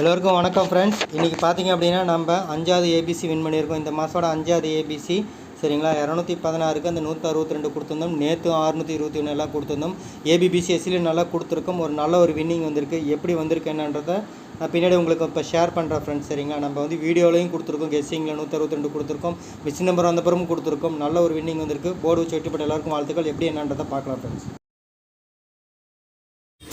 எல்லோருக்கும் வணக்கம் ஃப்ரெண்ட்ஸ் இன்றைக்கி பார்த்தீங்க அப்படின்னா நம்ம அஞ்சாவது ஏபிசி வின் பண்ணியிருக்கோம். இந்த மாதோட அஞ்சாவது ஏபிசி சரிங்களா? இரநூத்தி பதினாறுக்கு அந்த நூற்றி அறுபத்தி ரெண்டு கொடுத்துருந்தோம். நேற்று அறுநூற்றி இருபத்தி ஒன்று எல்லாம் கொடுத்துருந்தோம். ஏபிபிசிஎஸ்சிலையும் நல்லா கொடுத்துருக்கோம். ஒரு நல்ல ஒரு வின்னிங் வந்திருக்கு. எப்படி வந்திருக்கு என்னன்றதை நான் பின்னாடி உங்களுக்கு இப்போ ஷேர் பண்ணுறேன் ஃப்ரெண்ட்ஸ் சரிங்களா? நம்ம வந்து வீடியோலையும் கொடுத்துருக்கோம். கெஸ்ஸிங்கில் நூற்றி அறுபத்தி ரெண்டு கொடுத்துருக்கோம். மிஸ் நம்பர் வந்த பிறகும் கொடுத்துருக்கோம். நல்ல ஒரு வின்னிங் வந்திருக்கு. போர்டு வச்சு வெட்டிப்பட்ட எல்லாருக்கும் வாழ்த்துக்கள். எப்படி என்னன்றதை பார்க்கலாம் ஃப்ரெண்ட்ஸ்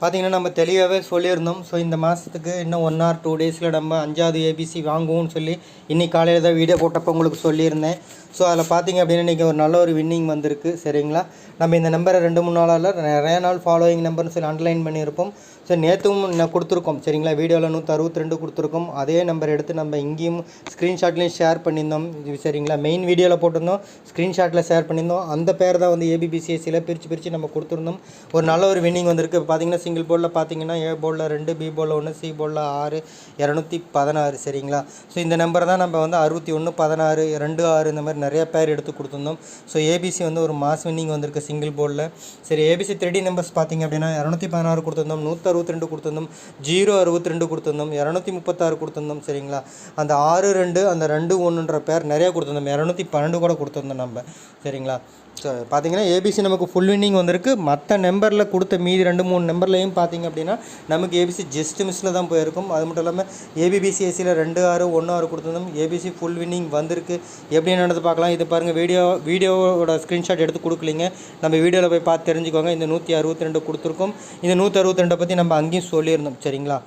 பார்த்தீங்கன்னா நம்ம தெளிவாகவே சொல்லியிருந்தோம். ஸோ இந்த மாதத்துக்கு இன்னும் ஒன் ஆர் டூ டேஸில் நம்ம அஞ்சாவது ஏபிசி வாங்குவோம்னு சொல்லி இன்றைக்கி காலையில் தான் வீடியோ போட்டப்போ உங்களுக்கு சொல்லியிருந்தேன். ஸோ அதில் பார்த்திங்க அப்படின்னா இன்றைக்கி ஒரு நல்ல ஒரு வின்னிங் வந்திருக்கு. சரிங்களா? நம்ம இந்த நம்பரை ரெண்டு மூணு நாளால் நிறைய நாள் ஃபாலோயிங் நம்பர்னு சொல்லி அண்டர்லைன் பண்ணியிருப்போம். ஸோ நேற்றும் நான் கொடுத்துருக்கோம். சரிங்களா? வீடியோவில் நூற்றி அறுபத்தி ரெண்டு கொடுத்துருக்கோம். அதே நம்பர் எடுத்து நம்ம இங்கேயும் ஸ்க்ரீன்ஷாட்லேயும் ஷேர் பண்ணியிருந்தோம். சரிங்களா? மெயின் வீடியோவில் போட்டிருந்தோம். ஸ்க்ரீன்ஷாட்டில் ஷேர் பண்ணியிருந்தோம். அந்த பேர் தான் வந்து ஏபிபிசிஎஸ்சியில் பிரித்து பிரித்து நம்ம கொடுத்துருந்தோம். ஒரு நல்ல ஒரு வின்னிங் வந்திருக்கு. பார்த்தீங்கன்னா சிங்கிள் போர்டில் பார்த்தீங்கன்னா ஏ போர்டில் ரெண்டு பி போர்டில் ஒன்று சி போர்டில் ஆறு இரநூத்தி பதினாறு சரிங்களா? ஸோ இந்த நம்பர் தான் நம்ம வந்து அறுபத்தி ஒன்று பதினாறு ரெண்டு ஆறு இந்த மாதிரி நிறைய பேர் எடுத்து கொடுத்துருந்தோம். ஸோ ஏபிசி வந்து ஒரு மாஸ் வின்னிங் வந்திருக்கு சிங்கிள் போர்டில் சரி ஏபிசி த்ரீ நம்பர்ஸ் பார்த்தீங்க அப்படின்னா இரநூத்தி பதினாறு கொடுத்துருந்தோம் நூற்றி அறுபத்தி ரெண்டு கொடுத்துருந்தோம் ஜீரோ அறுபத்தி ரெண்டு கொடுத்துருந்தோம் இரநூத்தி முப்பத்தாறு கொடுத்துருந்தோம் சரிங்களா? அந்த ஆறு ரெண்டு அந்த ரெண்டு ஒன்றுன்ற பேர் நிறையா கொடுத்துருந்தோம் இரநூத்தி பன்னெண்டு கூட கொடுத்துருந்தோம் நம்ம சரிங்களா? ஸோ பார்த்தீங்கன்னா ஏபிசி நமக்கு ஃபுல் வின்னிங் வந்திருக்கு. மற்ற நம்பரில் கொடுத்த மீதி ரெண்டு மூணு நம்பர்லையும் பார்த்தீங்க அப்படின்னா நமக்கு ஏபிசி ஜஸ்ட் மிஸ்ஸில் தான் போயிருக்கும். அது மட்டும் இல்லாமல் ஏபிபிசிஎஸ்சியில் ரெண்டு ஆறு ஒன்று ஆறு கொடுத்துருந்தோம் ஏபிசி ஃபுல் வின்னிங் வந்திருக்கு. எப்படி நடந்து பார்க்கலாம். இது பாருங்கள் வீடியோ வீடியோவோட ஸ்க்ரீன்ஷாட் எடுத்து கொடுக்கலிங்க. நம்ம வீடியோவில் போய் பார்த்து தெரிஞ்சுக்கோங்க. இந்த நூற்றி அறுபத்தி ரெண்டு கொடுத்துருக்கோம். இந்த நூற்றி அறுபத்தி ரெண்டை பற்றி நம்ம அங்கேயும் சொல்லியிருந்தோம். சரிங்களா?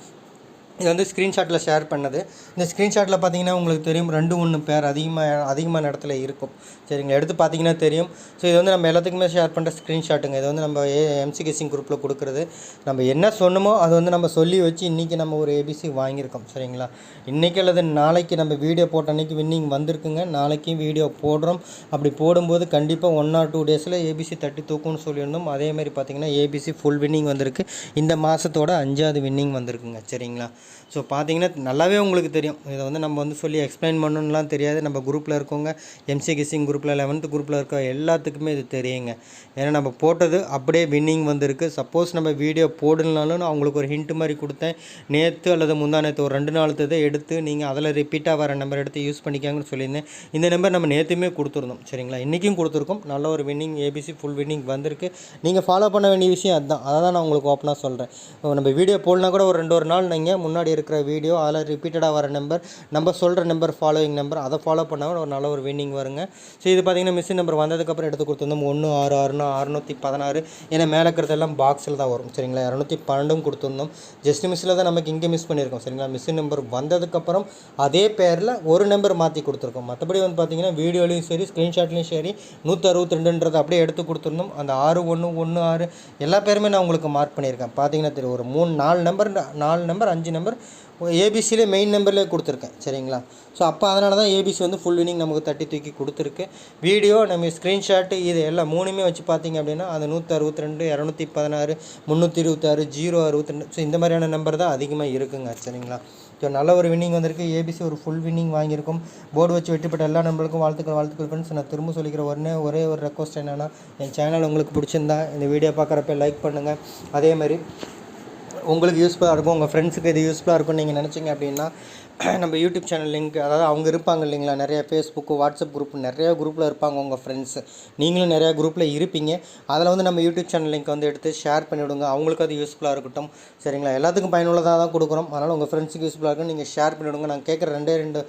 இது வந்து ஸ்க்ரீன்ஷாட்டில் ஷேர் பண்ணது. இந்த ஸ்க்ரீன்ஷாட்டில் பார்த்தீங்கன்னா உங்களுக்கு தெரியும் ரெண்டு ஒன்று பேர் அதிகமாக அதிகமான இடத்துல இருக்கும். சரிங்களா? எடுத்து பார்த்தீங்கன்னா தெரியும். ஸோ இது வந்து நம்ம எல்லாத்துக்குமே ஷேர் பண்ணுற ஸ்க்ரீன்ஷாட்டுங்க இது வந்து நம்ம ஏ எம்சிகேசிங் குரூப்பில் கொடுக்குறது. நம்ம என்ன சொன்னமோ அது வந்து நம்ம சொல்லி வச்சு இன்றைக்கி நம்ம ஒரு ஏபிசி வாங்கியிருக்கோம். சரிங்களா? இன்றைக்கி அல்லது நாளைக்கு நம்ம வீடியோ போட்ட அன்றைக்கி வின்னிங் வந்திருக்குங்க. நாளைக்கும் வீடியோ போடுறோம். அப்படி போடும்போது கண்டிப்பாக ஒன் ஆர் டூ டேஸில் ஏபிசி தட்டி தூக்கும்னு சொல்லியிருந்தோம். அதேமாதிரி பார்த்தீங்கன்னா ஏபிசி ஃபுல் வின்னிங் வந்திருக்கு. இந்த மாதத்தோட அஞ்சாவது வின்னிங் வந்திருக்குங்க. சரிங்களா? ஸோ பார்த்தீங்கன்னா நல்லாவே உங்களுக்கு தெரியும். இதை வந்து நம்ம வந்து சொல்லி எக்ஸ்பிளைன் பண்ணணும்லாம் தெரியாது. நம்ம குரூப்பில் இருக்கவங்க எம்சி கிசிங் குரூப்பில் லெவன்த்து குரூப்பில் இருக்க எல்லாத்துக்குமே இது தெரியுங்க. ஏன்னா நம்ம போட்டது அப்படியே வின்னிங் வந்திருக்கு. சப்போஸ் நம்ம வீடியோ போடலனாலும் நான் அவங்களுக்கு ஒரு ஹிண்ட் மாதிரி கொடுத்தேன். நேற்று அல்லது முந்தா நேற்று ஒரு ரெண்டு நாள் இதை எடுத்து நீங்கள் அதில் ரிப்பீட்டாக வர நம்பர் எடுத்து யூஸ் பண்ணிக்காங்கன்னு சொல்லியிருந்தேன். இந்த நம்பர் நம்ம நேற்றுமே கொடுத்துருந்தோம். சரிங்களா? இன்றைக்கும் கொடுத்துருக்கோம். நல்ல ஒரு வின்னிங் ஏபிசி ஃபுல் வின்னிங் வந்திருக்கு. நீங்கள் ஃபாலோ பண்ண வேண்டிய விஷயம் அதுதான். அதை தான் நான் உங்களுக்கு ஓப்பனாக சொல்கிறேன் நம்ம வீடியோ போடலாம் கூட ஒரு ரெண்டு ஒரு நாள் நீங்கள் முன்னாடி இருக்கிற வீடியோ அதில் ரிப்பீட்டடாக வர நம்பர் நம்ம சொல்கிற நம்பர் ஃபாலோயிங் நம்பர் அதை ஃபாலோ பண்ணாமல் ஒரு நல்ல ஒரு வின்னிங் வருங்க. ஸோ இது பார்த்தீங்கன்னா மிஷின் நம்பர் வந்ததுக்கப்புறம் எடுத்து கொடுத்துருந்தோம். ஒன்று ஆறு ஆறுனா அறுநூற்றி பதினாறு. ஏன்னா மேலே இருக்கிறதெல்லாம் பாக்ஸில் தான் வரும். சரிங்களா? இரநூத்தி பன்னெண்டும் கொடுத்துருந்தோம். ஜஸ்ட் மிஸ்ஸில் தான் நமக்கு இங்கே மிஸ் பண்ணியிருக்கோம். சரிங்களா? மிஷின் நம்பர் வந்ததுக்கப்புறம் அதே பேரில் ஒரு நம்பர் மாற்றி கொடுத்துருக்கோம். மற்றபடி வந்து பார்த்தீங்கன்னா வீடியோலையும் சரி ஸ்க்ரீன்ஷாட்லையும் சரி நூற்றி அறுபத்தி ரெண்டுன்றதை அப்படியே எடுத்து கொடுத்துருந்தோம். அந்த ஆறு ஒன்று ஒன்று ஆறு எல்லா பேருமே நான் உங்களுக்கு மார்க் பண்ணியிருக்கேன். பார்த்தீங்கன்னா தெரியும். ஒரு மூணு நாலு நம்பர் நாலு நம்பர் அஞ்சு நம்பர் ஏபிசிலே மெயின் நம்பர்லேயே கொடுத்துருக்கேன். சரிங்களா? ஸோ அப்போ அதனால தான் ஏபிசி வந்து ஃபுல் வினிங் நமக்கு தட்டி தூக்கி கொடுத்துருக்கு. வீடியோ நம்ம ஸ்க்ரீன்ஷாட்டு இது எல்லாம் மூணுமே வச்சு பார்த்தீங்க அப்படின்னா அந்த நூற்றி அறுபத்தி ரெண்டு இரநூத்தி பதினாறு முந்நூற்றி இருபத்தாறு ஜீரோ அறுபத்தி ரெண்டு ஸோ இந்த மாதிரியான நம்பர் தான் அதிகமாக இருக்குங்க. சரிங்களா? ஸோ நல்ல ஒரு வின்னிங் வந்திருக்கு. ஏபிசி ஒரு ஃபுல் வின்னிங் வாங்கியிருக்கும். போர்டு வச்சு வெட்டிப்பட்ட எல்லா நம்பருக்கும் வாழ்த்துக்கள் வாழ்த்துக்கள் ஃப்ரெண்ட்ஸ் நான் திரும்ப சொல்லிக்கிற ஒரே ஒரே ஒரு ரெக்வஸ்ட் என்னென்னா என் சேனல் உங்களுக்கு பிடிச்சிருந்தா இந்த வீடியோ பார்க்குறப்ப லைக் பண்ணுங்கள் அதே மாதிரி உங்களுக்கு யூஸ்ஃபுல்லாக இருக்கும் உங்கள் ஃப்ரெண்ட்ஸுக்கு இது யூஸ்ஃபுல்லாக இருக்கும்னு நீங்கள் நினச்சிங்க அப்படின்னா நம்ம யூடியூப் சேனல் லிங்க் அதாவது அவங்க இருப்பாங்க இல்லைங்களா நிறைய ஃபேஸ்புக்கு வாட்ஸ்அப் குரூப் நிறைய குரூப்பில் இருப்பாங்க உங்கள் ஃப்ரெண்ட்ஸு நீங்களும் நிறையா குரூப்பில் இருப்பீங்க. அதில் வந்து நம்ம யூடியூப் சேனல் லிங்க் வந்து எடுத்து ஷேர் பண்ணிவிடுங்க. அவங்களுக்கு அது யூஸ்ஃபுல்லாக இருக்கட்டும். சரிங்களா? எல்லாத்துக்கும் பயனுள்ளதாக தான் கொடுக்குறோம். அதனால் உங்கள் ஃப்ரெண்ட்ஸுக்கு யூஸ்ஃபுல்லாக இருக்கும் நீங்கள் ஷேர் பண்ணிவிடுங்க. நான் கேட்குற ரெண்டே ரெண்டு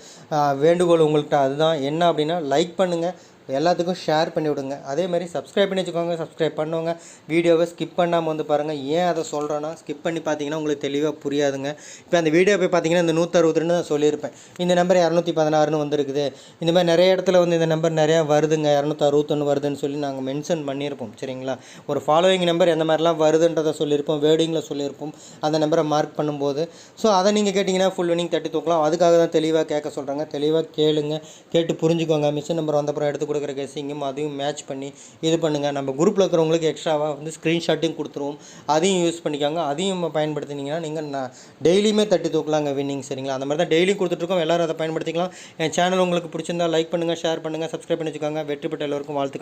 வேண்டுகோள் உங்கள்கிட்ட அதுதான். என்ன அப்படின்னா லைக் பண்ணுங்கள் எல்லாத்துக்கும் ஷேர் பண்ணி விடுங்க. அதே மாதிரி சப்ஸ்கிரைப் பண்ணி வச்சுக்கோங்க சப்ஸ்கிரைப் பண்ணுவாங்க வீடியோவை ஸ்கிப் பண்ணாமல் வந்து பாருங்கள் ஏன் அதை சொல்கிறேன்னா ஸ்கிப் பண்ணி பார்த்தீங்கன்னா உங்களுக்கு தெளிவாக புரியாதுங்க. இப்போ அந்த வீடியோ போய் பார்த்தீங்கன்னா இந்த நூற்றறுபது நான் சொல்லியிருப்பேன். இந்த நம்பர் இரநூத்தி பதினாறுன்னு வந்திருக்குது. இந்த மாதிரி நிறைய இடத்துல வந்து இந்த நம்பர் நிறையா வருதுங்க. இரநூத்தி அறுபத்தொன்று வருதுன்னு சொல்லி நாங்கள் மென்ஷன் பண்ணியிருப்போம். சரிங்களா? ஒரு ஃபாலோவிங் நம்பர் எந்த மாதிரிலாம் வருதுன்றதை சொல்லியிருப்போம். வேர்டிங்கில் சொல்லியிருப்போம். அந்த நம்பரை மார்க் பண்ணும்போது. ஸோ அதை நீங்கள் கேட்டிங்கன்னா ஃபுல் வினிங் தட்டி தூக்கலாம். அதுக்காக தான் தெளிவாக கேட்க சொல்கிறாங்க தெளிவாக கேளுங்க. கேட்டு புரிஞ்சுக்கோங்க. மிஷின் நம்பர் வந்தப்புறம் எடுத்து இருக்கிற கெஸ்ஸிங்கும் அதையும் மேட்ச் பண்ணி இது பண்ணுங்கள் நம்ம குரூப்பில் இருக்கிறவங்களுக்கு எக்ஸ்ட்ராவாக வந்து ஸ்க்ரீன்ஷாட்டும் கொடுத்துருவோம். அதையும் யூஸ் பண்ணிக்காங்க. அதையும் பயன்படுத்தினீங்கன்னா நீங்கள் நான் டெய்லியுமே தட்டி தூக்கலாங்க வின்னிங் சரிங்களா? அந்த மாதிரி தான் டெய்லியும் கொடுத்துட்ருக்கோம். எல்லோரும் அதை பயன்படுத்திக்கலாம். என் சேனல் உங்களுக்கு பிடிச்சிருந்தா லைக் பண்ணுங்கள் ஷேர் பண்ணுங்கள் சப்ஸ்கிரைப் பண்ணி வச்சுக்கோங்க. வெற்றி பெற்ற எல்லோருக்கும் வாழ்த்துக்கள்.